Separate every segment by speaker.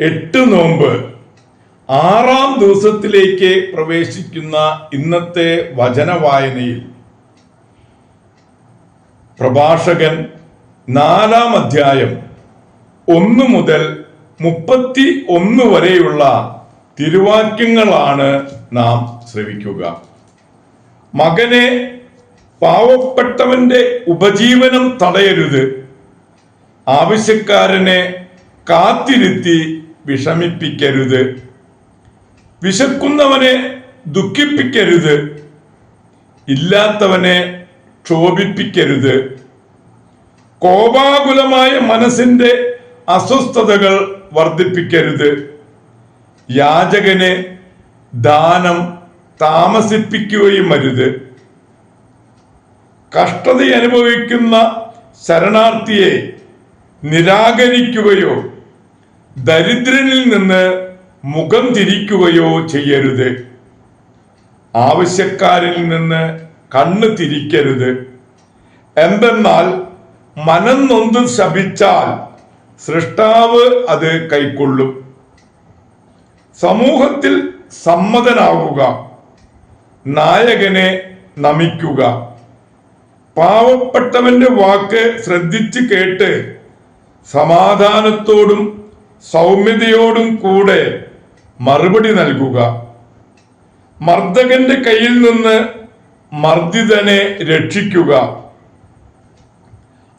Speaker 1: എട്ട് നോമ്പ്. ആറാം ദിവസത്തിലേക്ക് പ്രവേശിക്കുന്ന ഇന്നത്തെ വചന വായനയിൽ പ്രഭാഷകൻ നാലാം അധ്യായം ഒന്ന് മുതൽ മുപ്പത്തി ഒന്ന് വരെയുള്ള തിരുവാക്യങ്ങളാണ് നാം ശ്രവിക്കുക. മകനെ പാവപ്പെട്ടവന്റെ ഉപജീവനം തടയരുത്. ആവശ്യക്കാരനെ കാത്തിരുത്തി വിഷമിപ്പിക്കരുത്. വിശക്കുന്നവനെ ദുഃഖിപ്പിക്കരുത്. ഇല്ലാത്തവനെ ക്ഷോഭിപ്പിക്കരുത്. കോപാകുലമായ മനസ്സിന്റെ അസ്വസ്ഥതകൾ വർദ്ധിപ്പിക്കരുത്. യാചകനെ ദാനം താമസിപ്പിക്കുകയും അരുത്. കഷ്ടത അനുഭവിക്കുന്ന ശരണാർത്ഥിയെ നിരാകരിക്കുകയോ ദരിദ്രനിൽ നിന്ന് മുഖം തിരിക്കുകയോ ചെയ്യരുത്. ആവശ്യക്കാരിൽ നിന്ന് കണ്ണ് തിരിക്കരുത്. എന്തെന്നാൽ മനം നൊന്ത് ശപിച്ചാൽ സൃഷ്ടാവ് അത് കൈക്കൊള്ളും. സമൂഹത്തിൽ സമ്മതനാവുക. നായകനെ നമിക്കുക. പാവപ്പെട്ടവന്റെ വാക്ക് ശ്രദ്ധിച്ച് കേട്ട് സമാധാനത്തോടും സൗമ്യതയോടും കൂടെ മറുപടി നൽകുക. മർദ്ദകന്റെ കയ്യിൽ നിന്ന് മർദ്ദിതനെ രക്ഷിക്കുക.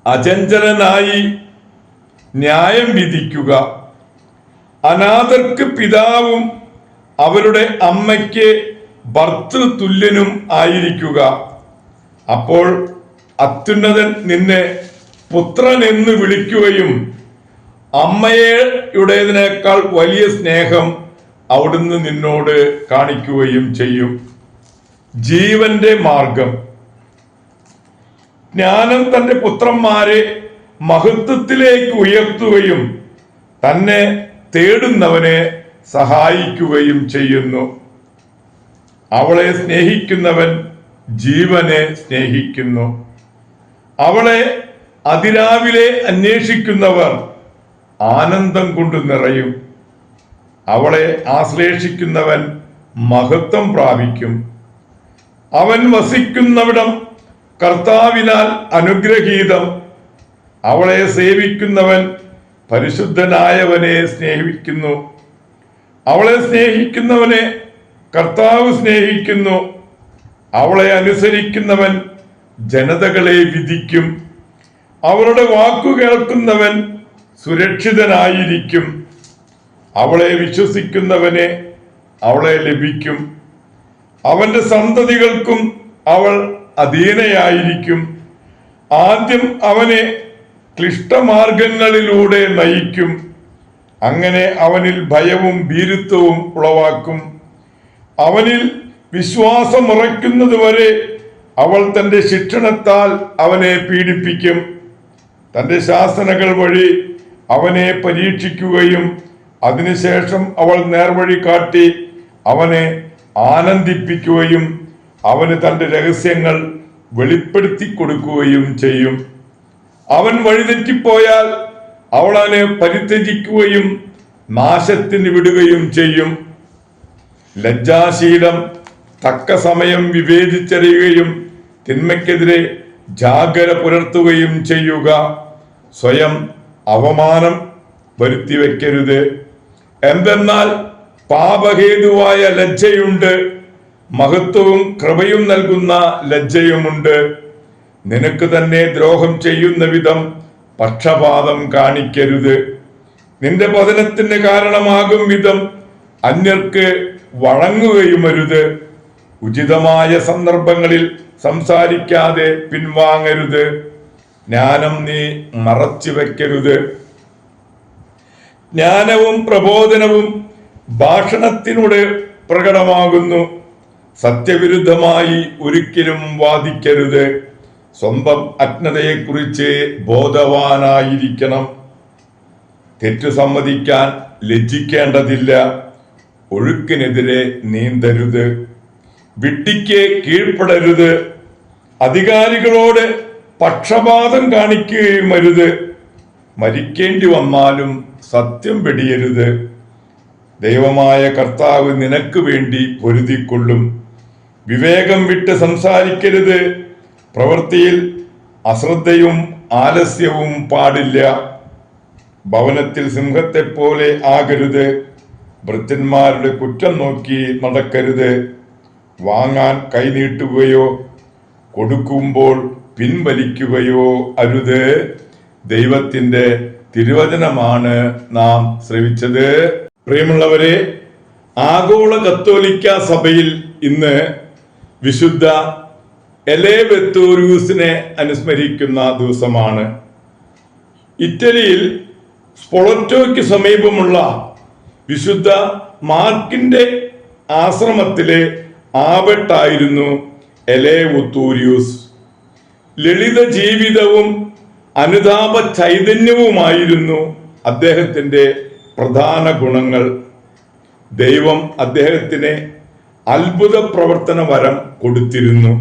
Speaker 1: അചഞ്ചലനായി ന്യായം വിധിക്കുക. അനാഥർക്ക് പിതാവും അവരുടെ അമ്മയ്ക്ക് ഭർത്തൃതുല്യനും ആയിരിക്കുക. അപ്പോൾ അത്യുന്നതൻ നിന്നെ പുത്രൻ എന്ന് വിളിക്കുകയും അമ്മയുടേതിനേക്കാൾ വലിയ സ്നേഹം അവിടുന്ന് നിന്നോട് കാണിക്കുകയും ചെയ്യും. ജീവന്റെ മാർഗം. ജ്ഞാനം തന്റെ പുത്രന്മാരെ മഹത്വത്തിലേക്ക് ഉയർത്തുകയും തന്നെ തേടുന്നവനെ സഹായിക്കുകയും ചെയ്യുന്നു. അവളെ സ്നേഹിക്കുന്നവൻ ജീവനെ സ്നേഹിക്കുന്നു. അവളെ അതിരാവിലെ അന്വേഷിക്കുന്നവർ ആനന്ദം കൊണ്ട് നിറയും. അവളെ ആശ്ലേഷിക്കുന്നവൻ മഹത്വം പ്രാപിക്കും. അവൻ വസിക്കുന്നവിടം കർത്താവിനാൽ അനുഗ്രഹീതം. അവളെ സേവിക്കുന്നവൻ പരിശുദ്ധനായവനെ സ്നേഹിക്കുന്നു. അവളെ സ്നേഹിക്കുന്നവനെ കർത്താവ് സ്നേഹിക്കുന്നു. അവളെ അനുസരിക്കുന്നവൻ ജനതകളെ വിധിക്കും. അവരുടെ വാക്കു കേൾക്കുന്നവൻ സുരക്ഷിതനായിരിക്കും. അവളെ വിശ്വസിക്കുന്നവനെ അവളെ ലഭിക്കും. അവന്റെ സന്തതികൾക്കും അവൾ അധീനയായിരിക്കും. ആദ്യം അവനെ ക്ലിഷ്ടമാർഗങ്ങളിലൂടെ നയിക്കും. അങ്ങനെ അവനിൽ ഭയവും ഭീരുത്വവും ഉളവാക്കും. അവനിൽ വിശ്വാസമുറയ്ക്കുന്നത് വരെ അവൾ തന്റെ ശിക്ഷണത്താൽ അവനെ പീഡിപ്പിക്കും. തന്റെ ശാസനകൾ വഴി അവനെ പരീക്ഷിക്കുകയും അതിനുശേഷം അവൾ നേർവഴി കാട്ടി അവനെ ആനന്ദിപ്പിക്കുകയും അവന് തന്റെ രഹസ്യങ്ങൾ വെളിപ്പെടുത്തി കൊടുക്കുകയും ചെയ്യും. അവൻ വഴിതെറ്റിപ്പോയാൽ അവൾ അവനെ പരിത്യജിക്കുകയും നാശത്തിന് വിടുകയും ചെയ്യും. ലജ്ജാശീലം തക്ക സമയം വിവേചിച്ചറിയുകയും തിന്മയ്ക്കെതിരെ ജാഗ്രത പുലർത്തുകയും ചെയ്യുക. സ്വയം അവമാനം വരുത്തി വെക്കരുത് എന്തെന്നാൽ പാപഹേതുവായ ലജ്ജയുണ്ട് മഹത്വവും കൃപയും നൽകുന്ന ലജ്ജയുമുണ്ട്. നിനക്ക് തന്നെ ദ്രോഹം ചെയ്യുന്ന വിധം പക്ഷപാതം കാണിക്കരുത്. നിന്റെ പതനത്തിന് കാരണമാകും വിധം അന്യർക്ക് വഴങ്ങുകയുമരുത്. ഉചിതമായ സന്ദർഭങ്ങളിൽ സംസാരിക്കാതെ പിൻവാങ്ങരുത്. ജ്ഞാനം നീ മറച്ചു വെക്കരുത് ജ്ഞാനവും പ്രബോധനവും ഭാഷണത്തിനൂടെ പ്രകടമാകുന്നു. സത്യവിരുദ്ധമായി ഒരിക്കലും വാദിക്കരുത്. സ്വന്തം അജ്ഞതയെക്കുറിച്ച് ബോധവാനായിരിക്കണം. തെറ്റു സമ്മതിക്കാൻ ലജ്ജിക്കേണ്ടതില്ല. ഒഴുക്കിനെതിരെ നീന്തരുത്. വിട്ടിക്ക് കീഴ്പ്പെടരുത്. അധികാരികളോട് പക്ഷപാതം കാണിക്കുകയും അരുത്. മരിക്കേണ്ടി വന്നാലും സത്യം വെടിയരുത്. ദൈവമായ കർത്താവ് നിനക്ക് വേണ്ടി പൊരുതിക്കൊള്ളും. വിവേകം വിട്ട് സംസാരിക്കരുത്. പ്രവൃത്തിയിൽ അശ്രദ്ധയും ആലസ്യവും പാടില്ല. ഭവനത്തിൽ സിംഹത്തെപ്പോലെ ആകരുത്. ഭൃത്യന്മാരുടെ കുറ്റം നോക്കി നടക്കരുത്. വാങ്ങാൻ കൈനീട്ടുകയോ കൊടുക്കുമ്പോൾ പിൻവലിക്കുകയോ അരുത്. ദൈവത്തിന്റെ തിരുവചനമാണ് നാം ശ്രവിച്ചത്. പ്രിയമുള്ളവരെ ആഗോള കത്തോലിക്ക സഭയിൽ ഇന്ന് വിശുദ്ധ എലേബെത്തോരൂസിനെ അനുസ്മരിക്കുന്ന ദിവസമാണ്. ഇറ്റലിയിൽ സ്പൊളറ്റോയ്ക്ക് സമീപമുള്ള വിശുദ്ധ മാർക്കിന്റെ ആശ്രമത്തിലെ ആബട്ടായിരുന്നു എലേവുത്തൂരിയൂസ്. ലളിത ജീവിതവും അനുതാപ ചൈതന്യവുമായിരുന്നു അദ്ദേഹത്തിന്റെ പ്രധാന ഗുണങ്ങൾ. ദൈവം അദ്ദേഹത്തിന് അത്ഭുത പ്രവർത്തന വരം കൊടുത്തിരുന്നു.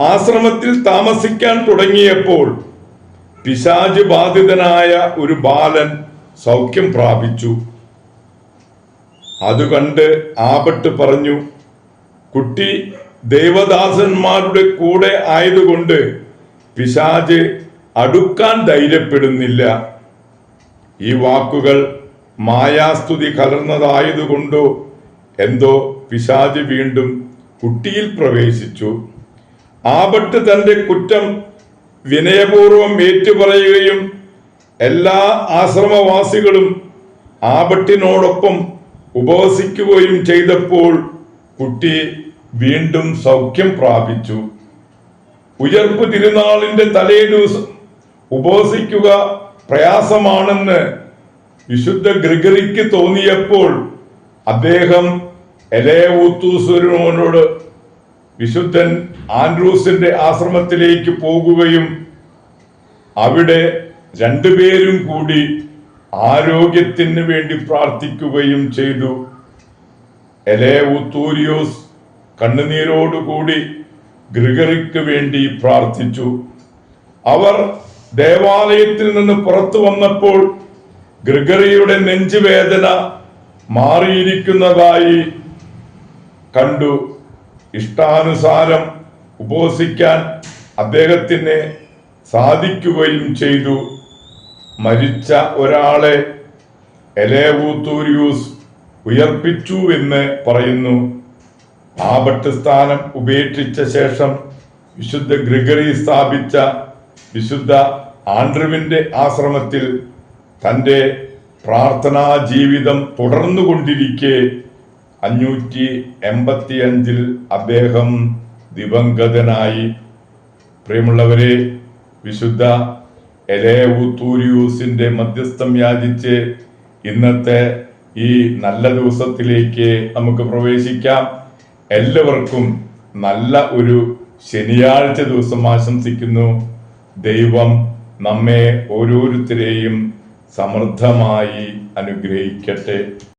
Speaker 1: ആശ്രമത്തിൽ താമസിക്കാൻ തുടങ്ങിയപ്പോൾ പിശാജ് ബാധിതനായ ഒരു ബാലൻ സൗഖ്യം പ്രാപിച്ചു. അതുകണ്ട് ആപട്ട് പറഞ്ഞു കുട്ടി ദേവദാസന്മാരുടെ കൂടെ ആയതുകൊണ്ട് പിശാജ് അടുക്കാൻ ധൈര്യപ്പെടുന്നില്ല. ഈ വാക്കുകൾ മായാസ്തുതി കലർന്നതായതുകൊണ്ടോ എന്തോ പിശാജ് വീണ്ടും കുട്ടിയിൽ പ്രവേശിച്ചു. ആപട്ട് തന്റെ കുറ്റം വിനയപൂർവം ഏറ്റുപറയുകയും എല്ലാ ആശ്രമവാസികളും ആപട്ടിനോടൊപ്പം ഉപവസിക്കുകയും ചെയ്തപ്പോൾ കുട്ടി വീണ്ടും സൗഖ്യം പ്രാപിച്ചു. ഉയർപ്പ് തിരുനാളിന്റെ തലേ ദിവസം ഉപവസിക്കുക പ്രയാസമാണെന്ന് വിശുദ്ധ ഗ്രിഗറിക്ക് തോന്നിയപ്പോൾ അദ്ദേഹം എലേവൂത്തൂസുരനോട് വിശുദ്ധൻ ആൻഡ്രൂസിന്റെ ആശ്രമത്തിലേക്ക് പോകുകയും അവിടെ രണ്ടുപേരും കൂടി ആരോഗ്യത്തിന് വേണ്ടി പ്രാർത്ഥിക്കുകയും ചെയ്തു. എലേവുത്തൂരിയോസ് കണ്ണുനീരോടുകൂടി ഗ്രിഗറിക്ക് വേണ്ടി പ്രാർത്ഥിച്ചു. അവർ ദേവാലയത്തിൽ നിന്ന് പുറത്തു വന്നപ്പോൾ ഗ്രിഗറിയുടെ നെഞ്ചുവേദന മാറിയിരിക്കുന്നതായി കണ്ടു. ഇഷ്ടാനുസാരം ഉപവസിക്കാൻ അദ്ദേഹത്തിന് സാധിക്കുകയും ചെയ്തു. മരിച്ച ഒരാളെ എലേവൂത്തൂരിയൂസ് ഉയർപ്പിച്ചു എന്ന് പറയുന്നു. ആപട്ട് സ്ഥാനം ഉപേക്ഷിച്ച ശേഷം വിശുദ്ധ ഗ്രിഗറി സ്ഥാപിച്ച വിശുദ്ധ ആൻഡ്രുവിന്റെ ആശ്രമത്തിൽ തന്റെ പ്രാർത്ഥനാ ജീവിതം തുടർന്നുകൊണ്ടിരിക്കെ അഞ്ഞൂറ്റി എൺപത്തി അഞ്ചിൽ അദ്ദേഹം ദിവംഗതനായി. പ്രിയമുള്ളവരെ വിശുദ്ധ എലേവുത്തൂരിയൂസിന്റെ മധ്യസ്ഥം യാചിച്ച് ഇന്നത്തെ ഈ നല്ല ദിവസത്തിലേക്ക് നമുക്ക് പ്രവേശിക്കാം. എല്ലാവർക്കും നല്ല ഒരു ശനിയാഴ്ച ദിവസം ആശംസിക്കുന്നു. ദൈവം നമ്മെ ഓരോരുത്തരെയും സമൃദ്ധമായി അനുഗ്രഹിക്കട്ടെ.